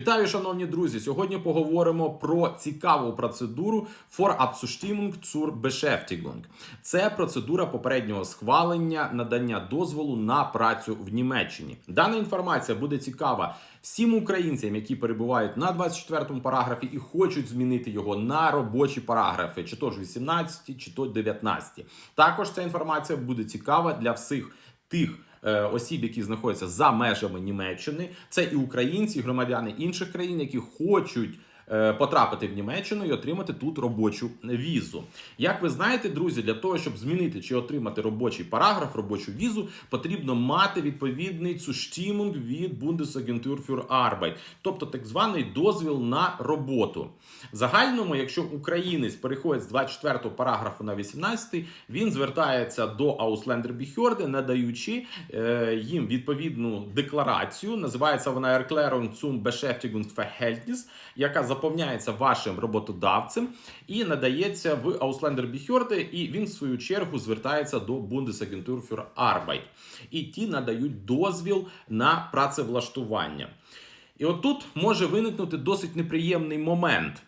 Вітаю, шановні друзі! Сьогодні поговоримо про цікаву процедуру for Abzustimmung zur Beschäftigung. Це процедура попереднього схвалення надання дозволу на працю в Німеччині. Дана інформація буде цікава всім українцям, які перебувають на 24-му параграфі і хочуть змінити його на робочі параграфи, чи то ж 18, чи то 19. Також ця інформація буде цікава для всіх тих осіб, які знаходяться за межами Німеччини. Це і українці, і громадяни інших країн, які хочуть. Е, Потрапити в Німеччину і отримати тут робочу візу. Як ви знаєте, друзі, для того, щоб змінити чи отримати робочий параграф, робочу візу, потрібно мати відповідний Zustimmung від Bundesagentur für Arbeit, тобто так званий дозвіл на роботу. В загальному, якщо українець переходить з 24 параграфу на 18, він звертається до Ausländerbehörde, надаючи е, їм відповідну декларацію. Називається вона Erklärung zum Beschäftigungsverhältnis, яка заповняється вашим роботодавцем і надається в Ausländerbehörde, і він в свою чергу звертається до Bundesagentur für Arbeit. І ті надають дозвіл на працевлаштування. І от тут може виникнути досить неприємний момент,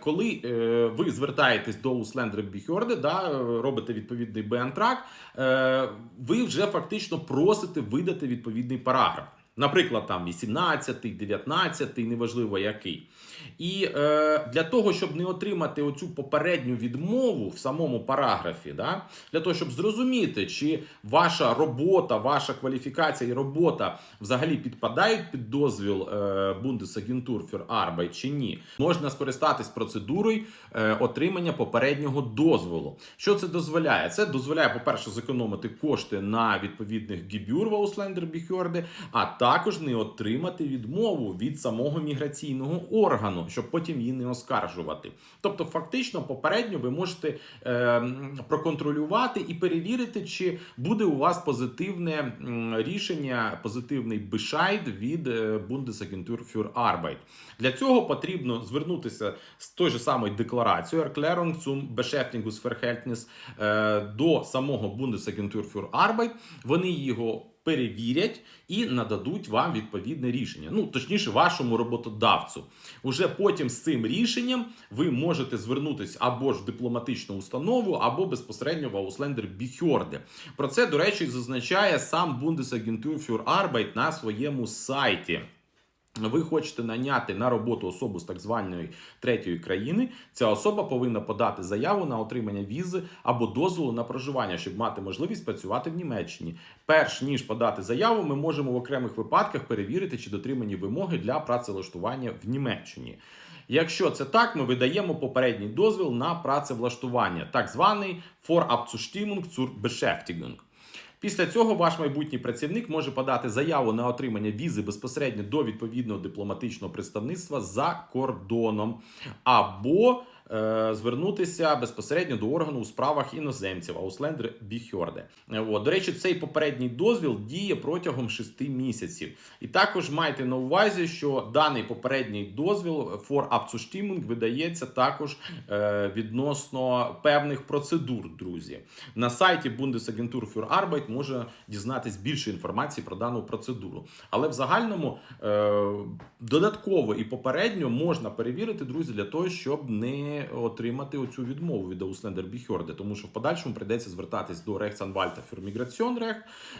коли е, ви звертаєтесь до Ausländerbehörde, да, е, робите відповідний беантрак, е, ви вже фактично просите видати відповідний параграф. Наприклад, там 18, 19, неважливо який. І е, для того, щоб не отримати оцю попередню відмову в самому параграфі, да, для того, щоб зрозуміти, чи ваша робота, ваша кваліфікація і робота взагалі підпадають під дозвіл е, Bundesagentur für Arbeit чи ні, можна скористатись процедурою е, отримання попереднього дозволу. Що це дозволяє? Це дозволяє, по-перше, зекономити кошти на відповідних гібюр в Ausländerbehörde, а також не отримати відмову від самого міграційного органу, щоб потім її не оскаржувати. Тобто, фактично, попередньо ви можете е, проконтролювати і перевірити, чи буде у вас позитивне рішення, позитивний бешайд від Bundesagentur für Arbeit. Для цього потрібно звернутися з той же самою декларацією Erklärung zum Beschäftigungsverhältnis е, до самого Bundesagentur für Arbeit. Вони його перевірять і нададуть вам відповідне рішення. Ну, точніше, вашому роботодавцю. Уже потім з цим рішенням ви можете звернутися або ж в дипломатичну установу, або безпосередньо в Ausländerbehörde. Про це, до речі, зазначає сам Bundesagentur für Arbeit на своєму сайті. Ви хочете наняти на роботу особу з так званої третьої країни. Ця особа повинна подати заяву на отримання візи або дозволу на проживання, щоб мати можливість працювати в Німеччині. Перш ніж подати заяву, ми можемо в окремих випадках перевірити, чи дотримані вимоги для працевлаштування в Німеччині. Якщо це так, ми видаємо попередній дозвіл на працевлаштування, так званий For Abzustimmung zur Beschäftigung. Після цього ваш майбутній працівник може подати заяву на отримання візи безпосередньо до відповідного дипломатичного представництва за кордоном, або звернутися безпосередньо до органу у справах іноземців Ausländerbehörde. Е, От. До речі, цей попередній дозвіл діє протягом 6 місяців. І також майте на увазі, що даний попередній дозвіл Abzustimmung видається також е, відносно певних процедур, друзі. На сайті Bundesagentur für Arbeit можна дізнатись більше інформації про дану процедуру. Але в загальному е, додатково і попередньо можна перевірити, друзі, для того, щоб не отримати оцю відмову від Ausländerbehörde, тому що в подальшому прийдеться звертатись до Рехсанвальта Migration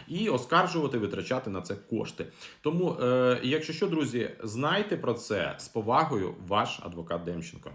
і оскаржувати, витрачати на це кошти. Тому, е, якщо що, друзі, знайте про це з повагою, ваш адвокат Демченко.